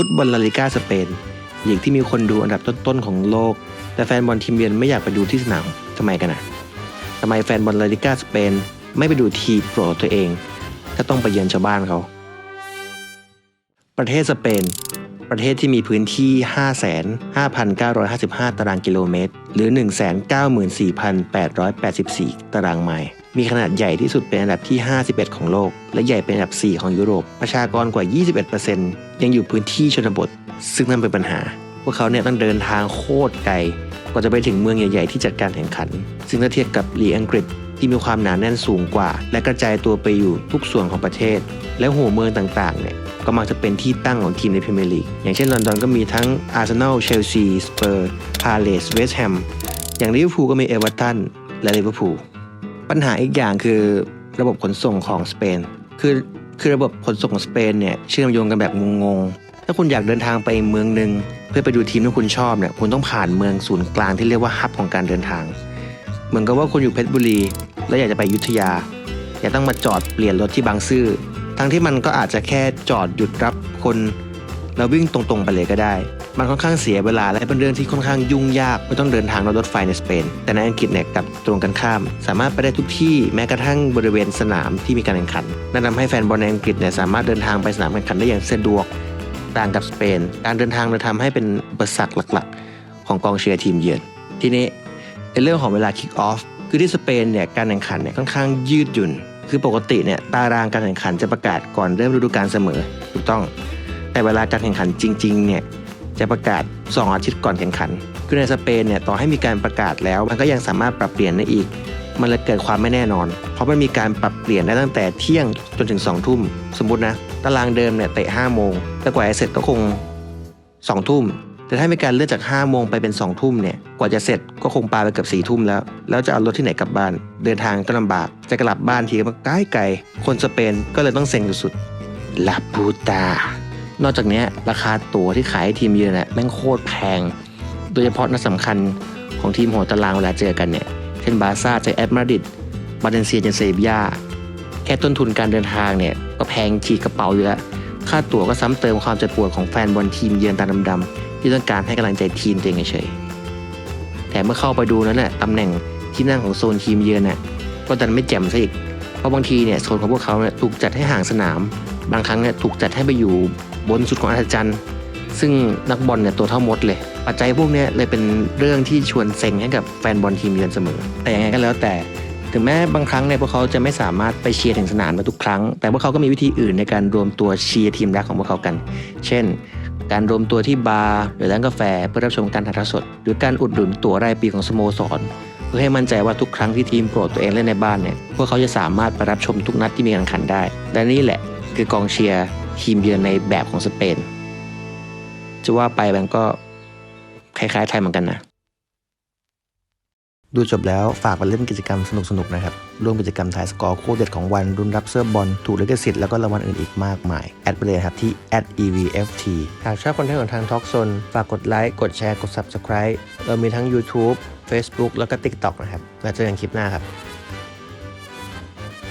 ฟุตบอลลาลิกาสเปนลีกที่มีคนดูอันดับต้นๆของโลก แต่แฟนบอลทีมเยือนไม่อยากไปดูที่สนามทำไมกันนะทำไมแฟนบอลลาลิกาสเปนไม่ไปดูทีมโปรดตัวเองถ้าต้องไปเยือนชาวบ้านเขา ประเทศสเปน ประเทศที่มีพื้นที่ 55,955 ตารางกิโลเมตร หรือ 194,884 ตารางไมล์ มีขนาดใหญ่ที่สุดเป็นอันดับที่ 51 ของโลก และใหญ่เป็นอันดับ 4 ของยุโรป ประชากรกว่า 21%ยังอยู่พื้นที่ชนบท ซึ่งนั่นเป็นปัญหา พวกเขาเนี่ยต้องเดินทางโคตรไกล กว่าจะไปถึงเมืองใหญ่ ๆ ที่จัดการแข่งขัน ซึ่งถ้าเทียบกับลีอังกฤษ ที่มีความหนาแน่นสูงกว่า และกระจายตัวไปอยู่ทุกส่วนของประเทศ และหัวเมืองต่างๆเนี่ยก็มักจะเป็นที่ตั้งของทีมในพรีเมียร์ลีกอย่างเช่นลอนดอนก็มีทั้งอาร์เซนอลเชลซีสเปอร์พาเลสเวสต์แฮมอย่างลิเวอร์พูลก็มีเอเวอร์ตันและลิเวอร์พูลปัญหาอีกอย่างคือระบบขนส่งของสเปนคือคือระบบขนส่งของสเปนเนี่ยเชื่อมโยงกันแบบงงๆ ถ้าคุณอยากเดินทางไปเมืองหนึ่งเพื่อไปดูทีมที่คุณชอบเนี่ยคุณต้องผ่านเมืองศูนย์กลางที่เรียกว่าฮับของการเดินทาง เหมือนกับว่าคุณอยู่เพชรบุรี แล้วอยากจะไปยุทธยา อย่าต้องมาจอดเปลี่ยนรถที่บางซื่อ ทั้งที่มันก็อาจจะแค่จอดหยุดรับคนแล้ววิ่งตรงๆไปเลยก็ได้ มันค่อนข้างเสียเวลาและเป็นเรื่องที่ค่อนข้างยุ่งยากไม่ต้องเดินทางรถรถไฟในสเปน แต่ในอังกฤษเนี่ยกับตรงกันข้าม สามารถไปได้ทุกที่แม้กระทั่งบริเวณสนามที่มีการแข่งขันนั่นทำให้แฟนบอลในอังกฤษเนี่ยสามารถเดินทางไปสนามแข่งขันได้อย่างสะดวกต่างกับสเปน การเดินทางเลยทำให้เป็นอุปสรรคหลัก ๆ ของกองเชียร์ทีมเยือน ทีนี้ ในเรื่องของเวลาคิกออฟคือที่สเปนเนี่ยการแข่งขันเนี่ยค่อนข้างยืดหยุ่น คือปกติเนี่ยตารางการแข่งขันจะประกาศก่อนเริ่มฤดูกาลเสมอถูกต้อง แต่เวลาการแข่งขันจริงๆเนี่ยจะประกาศ 2 อาทิตย์ก่อนแข่งขัน คือในสเปนเนี่ยต่อให้มีการประกาศแล้ว มันก็ยังสามารถปรับเปลี่ยนได้อีก มันเลยเกิดความไม่แน่นอน เพราะมันมีการปรับเปลี่ยนได้ตั้งแต่เที่ยงจนถึง2องทุ่มสมมตินะตารางเดิมเนี่ยเตะ5โมงแต่กว่าจะเสร็จก็คง2ทุ่ม แต่ถ้ามีการเลื่อนจาก5โมงไปเป็น2ทุ่มเนี่ย กว่าจะเสร็จก็คงปาไปเกือบ4ทุ่มแล้ว แล้วจะเอารถที่ไหนกลับบ้าน เดินทางก็ลำบาก จะกลับบ้านทีก็ไกลไกล คนสเปนก็เลยต้องเซ็งสุดๆลาปูตานอกจากนี้ราคาตั๋วที่ขายให้ทีมเยือนน่ะแม่งโคตรแพง โดยเฉพาะนัดสำคัญของทีมหัวตารางเวลาเจอกันเนี่ย เช่นบาร์ซ่าเจอแอตมาดริดบาเลนเซียเจอเซบียาแค่ต้นทุนการเดินทางเนี่ยก็แพงฉีกกระเป๋าอยู่แล้ว ค่าตั๋วก็ซ้ำเติมความเจ็บปวดของแฟนบอลทีมเยือนตาดำๆที่ต้องการให้กำลังใจทีมตัวเองเฉยแต่เมื่อเข้าไปดูนั้นน่ะตำแหน่งที่นั่งของโซนทีมเยือนน่ะก็ดันไม่แจ่มซะอีก เพราะบางทีเนี่ยโซนของพวกเขาเนี่ยถูกจัดให้ห่างสนาม บางครั้งเนี่ยถูกจัดให้ไปอยู่บนสุดของอัศจรรย์ซึ่งนักบอลเนี่ยตัวเท่ามดเลย ปัจจัยพวกนี้เลยเป็นเรื่องที่ชวนเซ็งให้กับแฟนบอลทีมเยือนเสมอ แต่ยังไงก็แล้วแต่ ถึงแม้บางครั้งเนี่ยพวกเขาจะไม่สามารถไปเชียร์ถึงสนามมาทุกครั้ง แต่พวกเขาก็มีวิธีอื่นในการรวมตัวเชียร์ทีมรักของพวกเขากัน เช่น การรวมตัวที่บาร์หรือร้านกาแฟเพื่อรับชมการถ่ายทอดสด หรือการอุดหนุนตั๋วรายปีของสโมสรเพื่อให้มั่นใจว่าทุกครั้งที่ทีมโปรดตัวเองเล่นในบ้านเนี่ยพวกเขาจะสามารถไปรับชมทุกนัดที่มีการแข่งขันได้ และนี่แหละคือกองเชียร์ทีมเยือนในแบบของสเปน จะว่าไปมันก็คล้ายๆไทยเหมือนกันนะ ดูจบแล้วฝากไปเล่นกิจกรรมสนุกๆนะครับ ร่วมกิจกรรมถ่ายสกอร์โคตรเด็ดของวันรุนรับเสื้อบอลถูกลิขสิทธิ์แล้วก็รางวัลอื่นอีกมากมาย แอดไปเลยครับที่ @evft หากชอบคอนเทนต์ของทางทอกโซนฝากกดไลค์กดแชร์กด Subscribe เรามีทั้ง YouTube Facebook แล้วก็ TikTok นะครับแล้วเจอกันคลิปหน้าครับ